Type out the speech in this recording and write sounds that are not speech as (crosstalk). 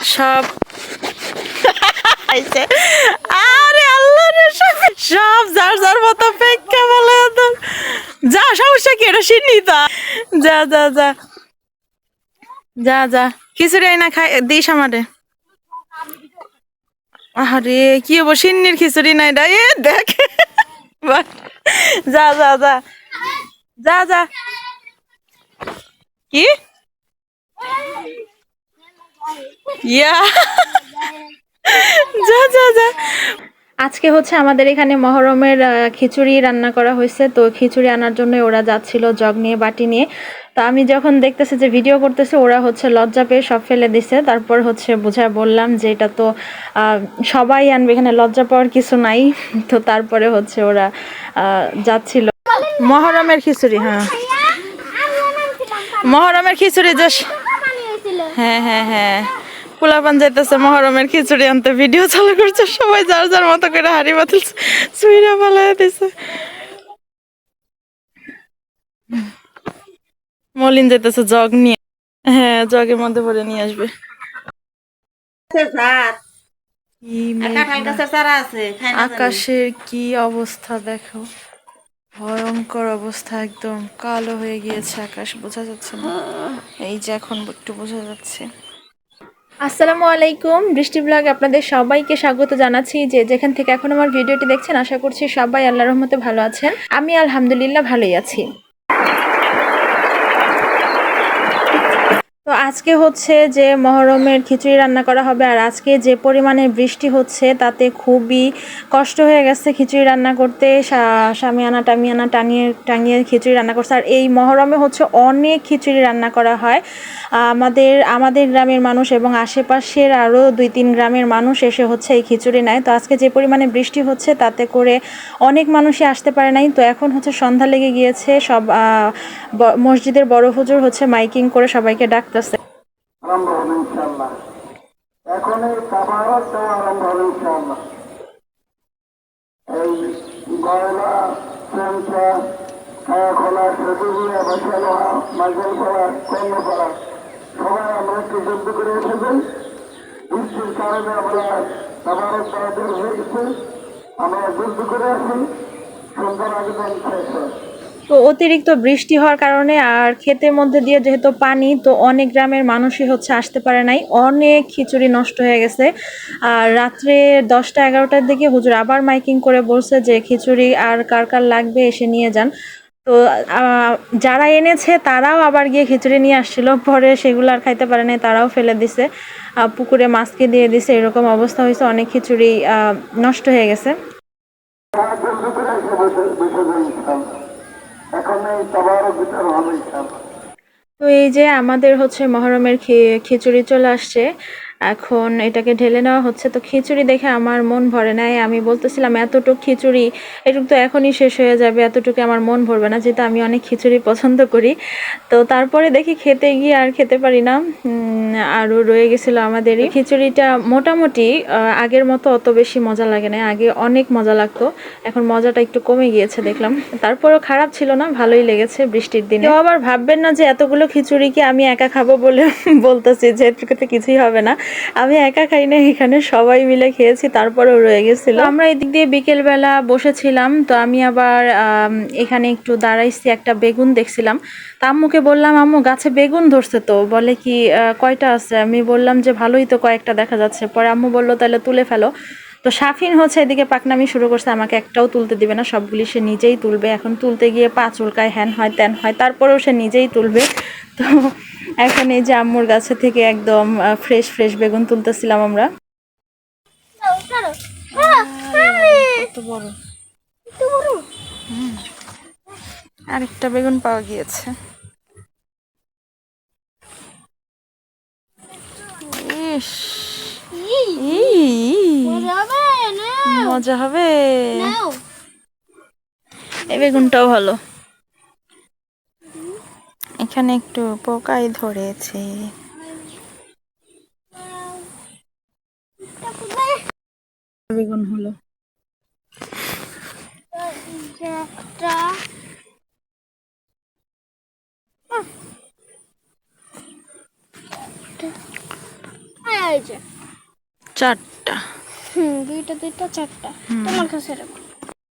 সব আরে আল্লাহ সব যার যার মতো পেক্কা বলে যা সমস্যা কি? এটা শিনি তা। যা যা যা। যা যা। খিচুড়ি আইনা খাই দিস আমারে। আরে কি হব সিন্নির খিচুড়ি নাই এটা এ দেখ। যা যা যা। যা যা। কি? ইয়া (laughs) যা যা যা। আজকে হচ্ছে আমাদের এখানে মহরমের খিচুড়ি রান্না করা হয়েছে। তো খিচুড়ি আনার জন্য ওরা যাচ্ছিল জগ নিয়ে, বাটি নিয়ে। তো আমি যখন দেখতেছি যে ভিডিও করতেছে, ওরা হচ্ছে লজ্জা পেয়ে সব ফেলে দিছে। তারপর হচ্ছে বোঝায় বললাম যে এটা তো সবাই আনবে, এখানে লজ্জা পাওয়ার কিছু নাই। তো তারপরে হচ্ছে ওরা যাচ্ছিল। মহরমের খিচুড়ি হ্যাঁ। মহরমের খিচুড়ি যে হ্যাঁ হ্যাঁ হ্যাঁ। পোলাপান যাইতেছে মহরমের খিচুড়ি আনতে ভিডিও চালু করছে সবাই যার যার মতো করে হাড়ি বাতিল দিছে। মলিন যাইতেছে জগ নিয়ে। হ্যাঁ জগের মধ্যে ভরে নিয়ে আসবে। কি আকাশের কি অবস্থা দেখো। ভয়ঙ্কর অবস্থা একদম। কালো হয়ে গিয়েছে আকাশ, বোঝা যাচ্ছে না। এই যে এখন একটু বোঝা যাচ্ছে। আসসালামু আলাইকুম, বৃষ্টি ব্লগ আপনাদের সবাইকে স্বাগত জানাচ্ছি। যে যেখান থেকে এখন আমার ভিডিওটি দেখছেন, আশা করছি সবাই আল্লাহ রহমতে ভালো আছেন। আমি আলহামদুলিল্লাহ ভালোই আছি। তো আজকে হচ্ছে যে মহরমের খিচুড়ি রান্না করা হবে, আর আজকে যে পরিমাণে বৃষ্টি হচ্ছে তাতে খুবই কষ্ট হয়ে গেছে খিচুড়ি রান্না করতে। সামিয়ানা, টামিয়ানা টাঙিয়ে টাঙিয়ে খিচুড়ি রান্না করছে। আর এই মহরমে হচ্ছে অনেক খিচুড়ি রান্না করা হয়। আমাদের আমাদের গ্রামের মানুষ এবং আশেপাশের আরও দুই তিন গ্রামের মানুষ এসে হচ্ছে এই খিচুড়ি নেয়। তো আজকে যে পরিমাণে বৃষ্টি হচ্ছে তাতে করে অনেক মানুষই আসতে পারে নাই। তো এখন হচ্ছে সন্ধ্যা লেগে গিয়েছে। সব মসজিদের বড় হুজুর হচ্ছে মাইকিং করে সবাইকে ডাকতেছে। আরম্ভ হবে ইনশাল্লাহ এখন এই কাবারত দেওয়া আরম্ভ হবে ইনশাল্লাহ এই গয়লা চেমচা খায়া খোলা সেতুগুলো বসানো মাইকেল করা, কর্ণ করা, সবাই আমরা একটু যুদ্ধ করে এসে যাই। বৃষ্টির কারণে আমরা কাবারত দেওয়া দূর হয়ে গেছে। আমরা যুদ্ধ করে আসি। সন্ধ্যার আগে দিন শেষ হয়। তো অতিরিক্ত বৃষ্টি হওয়ার কারণে আর ক্ষেতের মধ্যে দিয়ে যেহেতু পানি, তো অনেক গ্রামের মানুষই হচ্ছে আসতে পারে নাই। অনেক খিচুড়ি নষ্ট হয়ে গেছে। আর রাত্রে দশটা, এগারোটার দিকে হুজুর আবার মাইকিং করে বলছে যে খিচুড়ি আর কার কার লাগবে, এসে নিয়ে যান। তো যারা এনেছে তারাও আবার গিয়ে খিচুড়ি নিয়ে আসছিল। পরে সেগুলো আর খাইতে পারে নাই, তারাও ফেলে দিছে। পুকুরে মাছকে দিয়ে দিছে, এরকম অবস্থা হয়েছে। অনেক খিচুড়ি নষ্ট হয়ে গেছে। (laughs) তো এই যে আমাদের হচ্ছে মহরমের খিচুড়ি চলে আসছে। এখন এটাকে ঢেলে নেওয়া হচ্ছে। তো খিচুড়ি দেখে আমার মন ভরে নাই। আমি বলতেছিলাম, এতটুক খিচুড়ি, এটুক তো এখনই শেষ হয়ে যাবে। এতটুকু আমার মন ভরবে না, যেহেতু আমি অনেক খিচুড়ি পছন্দ করি। তো তারপরে দেখি খেতে গিয়ে আর খেতে পারি না। আরও রয়ে গেছিল আমাদেরই। খিচুড়িটা মোটামুটি আগের মতো অত বেশি মজা লাগে না আগে অনেক মজা লাগতো। এখন মজাটা একটু কমে গিয়েছে, দেখলাম। তারপরেও খারাপ ছিল না, ভালোই লেগেছে বৃষ্টির দিনে। আবার ভাববেন না যে এতগুলো খিচুড়ি কি আমি একা খাব বলে বলতেছি, যে কিছুই হবে না। আমি একা খাই না, এখানে সবাই মিলে খেয়েছি, তারপরেও রয়ে গেছিল। আমরা এদিক দিয়ে বিকেল বেলা বসেছিলাম, তো আমি আবার এখানে একটু দাঁড়াইছি, একটা বেগুন দেখছিলাম। তা আম্মুকে বললাম, আম্মু, গাছে বেগুন ধরছে তো? বলে কি কয়টা আছে? আমি বললাম যে, ভালোই তো কয়েকটা দেখা যাচ্ছে। পরে আম্মু বলল, তাহলে তুলে ফেলো। তো সাফিন হচ্ছে এদিকে পাকনামি শুরু করছে, আমাকে একটাও তুলতে দিবে না, সবগুলি সে নিজেই তুলবে। এখন তুলতে গিয়ে পা চুলকায়, হ্যান হয়, ত্যান হয়, তারপরেও সে নিজেই তুলবে। তো এখন এই যে আম্মুর গাছে থেকে একদম ফ্রেশ ফ্রেশ বেগুন তুলতেছিলাম আমরা। কত বড় হুম। আরেকটা বেগুন পাওয়া গিয়েছে। মজা হবে। এই বেগুনটাও ভালো। এখানে একটু পোকাই ধরেছে। বেগুন হলো। চারটা। হুম দুইটা দুইটা চারটা। তোমার কাছে রাখো